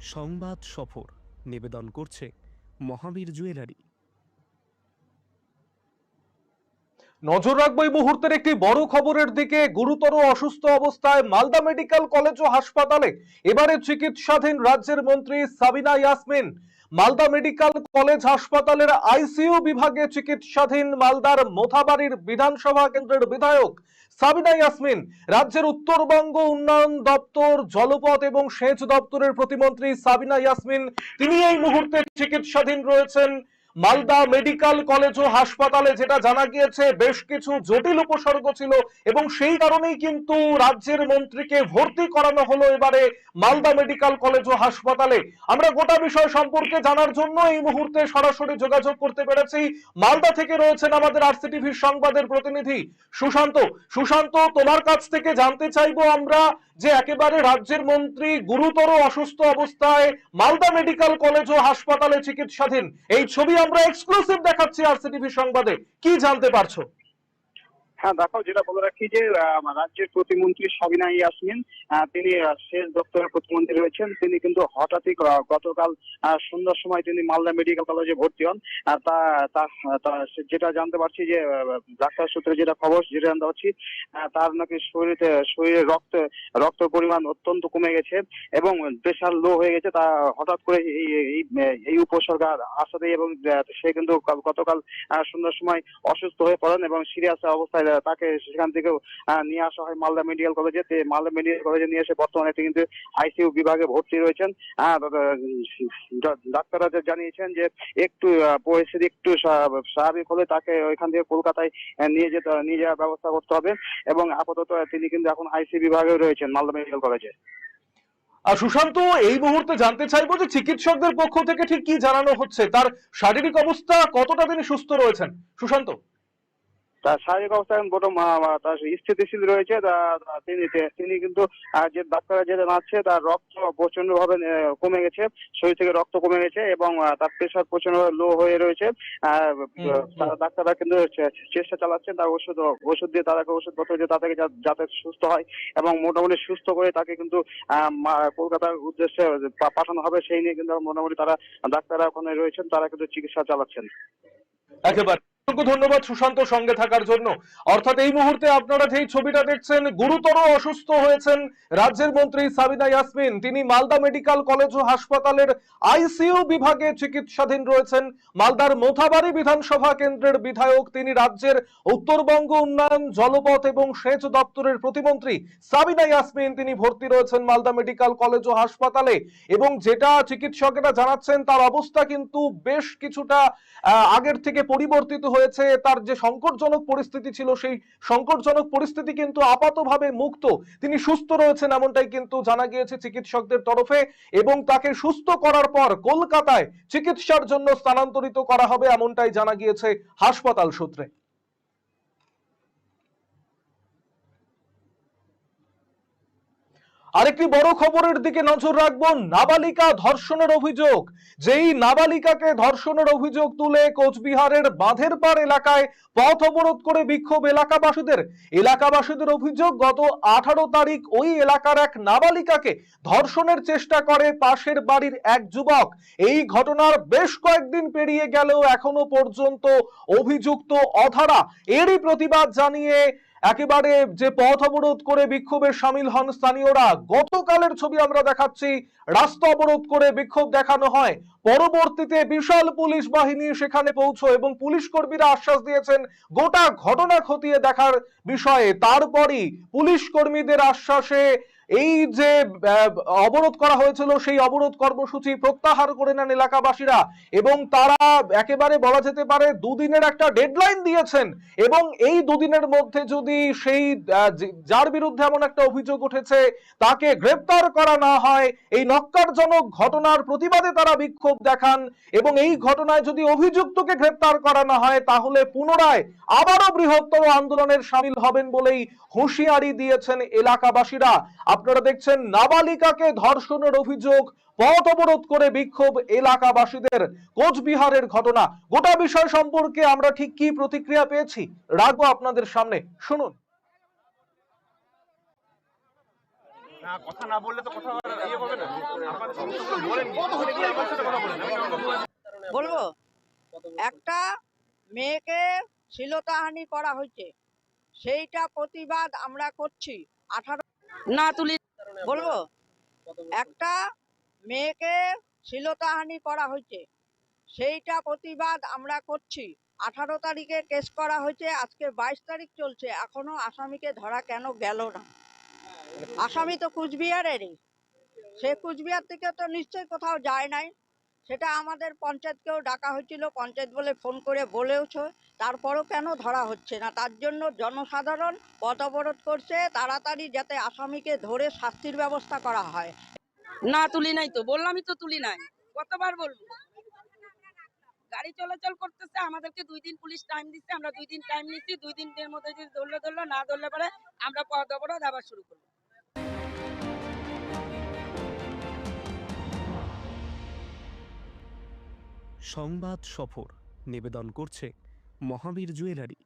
সংবাদ সফর নিবেদন করছে মহাবীর জুয়েলারি। নজর রাখব এই মুহূর্তের একটি বড় খবরের দিকে। গুরুতর অসুস্থ অবস্থায় মালদা মেডিকেল কলেজ ও হাসপাতালে এবারে চিকিৎসাধীন রাজ্যের মন্ত্রী সাবিনা ইয়াসমিন। মালদা মেডিকেল কলেজ হাসপাতালের আইসিইউ বিভাগে চিকিৎসাধীন মালদার মোথাবাড়ির বিধানসভা কেন্দ্রের বিধায়ক সাবিনা ইয়াসমিন, রাজ্যের উত্তরবঙ্গ উন্নয়ন দপ্তর, জলপথ এবং সেচ দপ্তরের প্রতিমন্ত্রী সাবিনা ইয়াসমিন, তিনি এই মুহূর্তে চিকিৎসাধীন রয়েছেন। মালদা মেডিকেল কলেজ ও হাসপাতালে যেটা জানা গিয়েছে, বেশ কিছু জটিল উপসর্গ ছিল এবং সেই কারণেই কিন্তু রাজ্যের মন্ত্রীকে ভর্তি করানো হলো এবারে মালদা মেডিকেল কলেজ ও হাসপাতালে। আমরা গোটা বিষয় সম্পর্কে জানার জন্য এই মুহূর্তে সরাসরি যোগাযোগ করতে পেরেছি। মালদা থেকে রয়েছেন আমাদের আরসিটিভির সংবাদের প্রতিনিধি সুশান্ত। সুশান্ত, তোমার কাছ থেকে জানতে চাইব আমরা যে একেবারে রাজ্যের মন্ত্রী গুরুতর অসুস্থ অবস্থায় মালদা মেডিকেল কলেজ ও হাসপাতালে চিকিৎসাধীন। এই ছবি আমরা এক্সক্লুসিভ দেখাচ্ছি আরসিটিভি সংবাদে। কি জানতে পারছ? হ্যাঁ দেখো যেটা বলে রাখি যে রাজ্যের প্রতিমন্ত্রী সবিনা ইয়াসমিন তিনি শেষ দপ্তরের প্রতিমন্ত্রী রয়েছেন। তিনি কিন্তু হঠাৎই গতকাল সন্ধ্যার সময় তিনি মালদা মেডিকেল কলেজে ভর্তি হন। তা যেটা জানতে পারছি যে ডাক্তার সূত্রে যেটা খবর যেটা জানতে পারছি তার নাকি শরীরে শরীরে রক্ত রক্ত পরিমাণ অত্যন্ত কমে গেছে এবং প্রেশার লো হয়ে গেছে। তা হঠাৎ করে এই এই উপসর্গ আসাতে এবং সে কিন্তু গতকাল সন্ধ্যার সময় অসুস্থ হয়ে পড়েন এবং সিরিয়াস অবস্থায় তাকে সেখান থেকে নিয়ে আসা হয় মালদা মেডিকেল কলেজে। মালদা মেডিকেল কলেজে নিয়ে এসে বর্তমানে তিনি কিন্তু আইসিইউ বিভাগে ভর্তি রয়েছেন। ডাক্তাররা জানিয়েছেন যে একটু পরিস্থিতি একটু স্বাভাবিক হলে তাকে ওইখান থেকে কলকাতায় নিয়ে যেতে, নিয়ে যাওয়ার ব্যবস্থা করতে হবে এবং আপাতত তিনি কিন্তু এখন আইসি বিভাগে রয়েছেন মালদা মেডিকেল কলেজে। আর সুশান্ত, এই মুহূর্তে জানতে চাইব যে চিকিৎসকদের পক্ষ থেকে ঠিক কি জানানো হচ্ছে? তার শারীরিক অবস্থা কতটা তিনি সুস্থ রয়েছেন? সুশান্ত। তার শারীরিক অবস্থা এখন বটম তার স্থিতিশীল রয়েছে তিনি তিনি কিন্তু যে ডাক্তাররা যেটা জানাচ্ছে তার রক্ত প্রচণ্ড ভাবে কমে গেছে শরীর থেকে রক্ত কমে গেছে এবং তার প্রেশার প্রচণ্ড লো হয়ে রয়েছে। ডাক্তাররা কিন্তু চেষ্টা চালাচ্ছেন তার ওষুধ ওষুধ দিয়ে তাদেরকে ওষুধ ওষুধপত্র দিয়ে তাদেরকে যাতে সুস্থ হয় এবং মোটামুটি সুস্থ করে তাকে কিন্তু আহ, কলকাতার উদ্দেশ্যে পাঠানো হবে সেই নিয়ে কিন্তু মোটামুটি তারা ডাক্তাররা ওখানে রয়েছেন তারা কিন্তু চিকিৎসা চালাচ্ছেন একেবারে অসংখ্য ধন্যবাদ সুশান্ত সঙ্গে থাকার জন্য। অর্থাৎ এই মুহূর্তে আপনারা যেই ছবিটা দেখছেন, গুরুতর অসুস্থ হয়েছেন রাজ্যের মন্ত্রী সাবিনা ইয়াসমিন। তিনি মালদা মেডিকেল কলেজ ও হাসপাতালের আইসিইউ বিভাগে চিকিৎসাধীন রয়েছেন। মালদার মোথাবাড়ি বিধানসভা কেন্দ্রের বিধায়ক, তিনি রাজ্যের উত্তরবঙ্গ উন্নয়ন, জলপথ এবং সেচ দপ্তরের প্রতিমন্ত্রী সাবিনা ইয়াসমিন। তিনি ভর্তি রয়েছেন মালদা মেডিকেল কলেজ ও হাসপাতালে এবং যেটা চিকিৎসকেরা জানাচ্ছেন, তার অবস্থা কিন্তু বেশ কিছুটা আগের থেকে পরিবর্তিত হয়েছে, তার যে সংকটজনক পরিস্থিতি ছিল, সেই সংকটজনক পরিস্থিতি কিন্তু আপাতভাবে মুক্ত। তিনি সুস্থ রয়েছেন এমনটাই কিন্তু জানা গিয়েছে চিকিৎসকদের তরফে এবং তাকে সুস্থ করার পর কলকাতায় চিকিৎসার জন্য স্থানান্তরিত করা হবে এমনটাই জানা গিয়েছে হাসপাতাল সূত্রে। আরেকটি বড় খবরের দিকে নজর রাখব, নাবালিকা ধর্ষণের অভিযোগ। যেই নাবালিকাকে ধর্ষণের অভিযোগ তুলে কোচবিহারের বাঁধের পাড় এলাকায় পথ অবরোধ করে বিক্ষোভ এলাকাবাসীদের এলাকাবাসীদের অভিযোগ, গত আঠারো তারিখ ওই এলাকার এক নাবালিকাকে ধর্ষণের চেষ্টা করে পাশের বাড়ির এক যুবক। এই ঘটনার বেশ কয়েকদিন পেরিয়ে গেলেও এখনও পর্যন্ত অভিযুক্ত অধারা। এরই প্রতিবাদ জানিয়ে একেবারে যে পথ অবরোধ করে বিক্ষোভে সামিল হন স্থানীয়রা, গতকালের ছবি আমরা দেখাচ্ছি। রাস্তা অবরোধ করে বিক্ষোভ দেখানো হয়। পরবর্তীতে বিশাল পুলিশ বাহিনী সেখানে পৌঁছো এবং পুলিশ কর্মীরা আশ্বাস দিয়েছেন, গোটা ঘটনা খতিয়ে দেখার বিষয়ে। তারপরই পুলিশ কর্মীদের আশ্বাসে এই যে অবরোধ করা হয়েছিল, সেই অবরোধ কর্মসূচি প্রত্যাহার করে নেন এলাকাবাসীরা এবং তারা একেবারে বলা যেতে পারে দুদিনের একটা ডেডলাইন দিয়েছেন এবং এই দুদিনের মধ্যে যদি সেই যার বিরুদ্ধে এমন একটা অভিযোগ উঠেছে তাকে গ্রেপ্তার করা না হয়, এই নক্কারজনক ঘটনার প্রতিবাদে তারা বিক্ষোভ দেখান এবং এই ঘটনায় যদি অভিযুক্তকে গ্রেপ্তার করা না হয়, তাহলে পুনরায় আবারও বৃহত্তর আন্দোলনের সামিল হবেন বলেই হুঁশিয়ারি দিয়েছেন এলাকাবাসীরা। আপনারা দেখছেন নাবালিকাকে ধর্ষণের অভিযোগ পথ অবরোধ করে বিক্ষোভ এলাকাবাসীদের কোচবিহারের ঘটনা। গোটা বিষয় সম্পর্কে আমরা ঠিক কি প্রতিক্রিয়া পেয়েছি? রাখব আপনাদের সামনে শুনুন। না কথা না বললে তো কথা ইয়ে হবে না। বলব? একটা মেয়েকে শ্লীলতাহানি করা হয়েছে। সেইটা প্রতিবাদ আমরা করছি। আঠারো না তুলি বলব? একটা মেয়েকে শ্লীলতাহানি করা হয়েছে। সেইটা প্রতিবাদ আমরা করছি। আঠারো তারিখে কেস করা হয়েছে, আজকে বাইশ তারিখ চলছে। এখনও আসামিকে ধরা কেন গেল না? আসামি তো কুচবিহারেরই। সে কুচবিহার থেকে তো নিশ্চয়ই কোথাও যায় নাই। সেটা আমাদের পঞ্চায়েতকেও ডাকা হয়েছিল। পঞ্চায়েত বলে ফোন করে বলেওছে। তারপরও কেন ধরা হচ্ছে না? তার জন্য জনসাধারণ পথ অবরোধ করছে তাড়াতাড়ি যাতে আসামিকে ধরে শাস্তির ব্যবস্থা করা হয়। না তুলি নাই তো। বললামই তো তুলি নাই। কতবার বলব? গাড়ি চলাচল করতেছে আমাদেরকে দুই দিন পুলিশ টাইম দিচ্ছে আমরা দুই দিন টাইম নিচ্ছি দুই দিনের মধ্যে যদি ধরলে ধরলো না ধরলে পরে আমরা পথ অবরোধ আবার শুরু করব। সংবাদ সফর নিবেদন করছে মহাবীর জুয়েলারি।